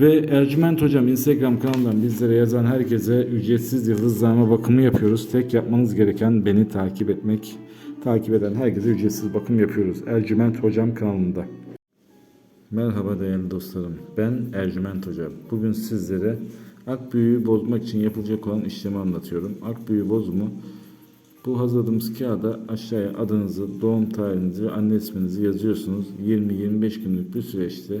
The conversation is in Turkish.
Ve Ercüment Hocam Instagram kanalından bizlere yazan herkese ücretsiz yıldızlama bakımı yapıyoruz. Tek yapmanız gereken beni takip etmek. Takip eden herkese ücretsiz bakım yapıyoruz. Ercüment Hocam kanalında. Merhaba değerli dostlarım. Ben Ercüment Hoca. Bugün sizlere ak büyüğü bozmak için yapılacak olan işlemi anlatıyorum. Ak büyüğü bozumu bu hazırladığımız kağıda aşağıya adınızı, doğum tarihinizi ve anne isminizi yazıyorsunuz. 20-25 günlük bir süreçte